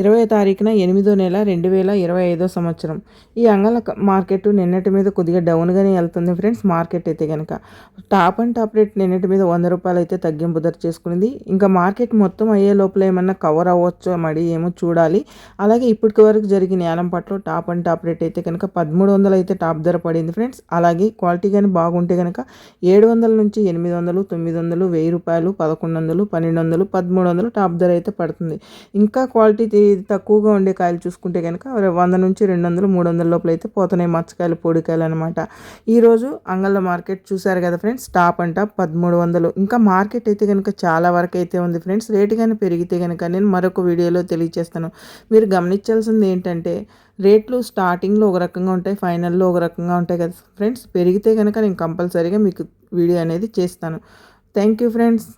ఇరవై తారీఖున ఎనిమిదో నెల రెండు వేల ఇరవై ఐదో సంవత్సరం. ఈ అంగళ మార్కెట్ నిన్నటి మీద కొద్దిగా డౌన్గానే వెళ్తుంది ఫ్రెండ్స్ మార్కెట్ అయితే కనుక టాప్ అండ్ టాప్ రేట్ నిన్నటి మీద వంద రూపాయలు అయితే తగ్గింపు ధర చేసుకునింది ఇంకా మార్కెట్ మొత్తం అయ్యే లోపల ఏమన్నా కవర్ అవ్వచ్చో మరి ఏమో చూడాలి. అలాగే ఇప్పటికి వరకు జరిగిన యానం పట్ల టాప్ అండ్ టాప్ రేట్ అయితే కనుక పదమూడు వందలు అయితే టాప్ ధర పడింది ఫ్రెండ్స్. అలాగే క్వాలిటీ కానీ బాగుంటే కనుక ఏడు వందల నుంచి ఎనిమిది వందలు తొమ్మిది వందలు వెయ్యి రూపాయలు పదకొండు వందలు పన్నెండు వందలు పదమూడు వందలు టాప్ ధర అయితే పడుతుంది. ఇంకా క్వాలిటీ తక్కువగా ఉండే కాయలు చూసుకుంటే కనుక వంద నుంచి రెండు వందలు మూడు వందల లోపల అయితే పోతున్నాయి మచ్చకాయలు పొడికాయలు అనమాట ఈరోజు అంగళ్ళ మార్కెట్ చూసారు కదా ఫ్రెండ్స్ టాప్ అంట పదమూడు వందలు. ఇంకా మార్కెట్ అయితే కనుక చాలా వరకు అయితే ఉంది ఫ్రెండ్స్ రేటు కానీ పెరిగితే కనుక నేను మరొక వీడియోలో తెలియజేస్తాను మీరు గమనించాల్సింది ఏంటంటే రేట్లు స్టార్టింగ్లో ఒక రకంగా ఉంటాయి ఫైనల్లో ఒక రకంగా ఉంటాయి కదా ఫ్రెండ్స్. పెరిగితే కనుక నేను కంపల్సరీగా మీకు వీడియో అనేది చేస్తాను. Thank you friends.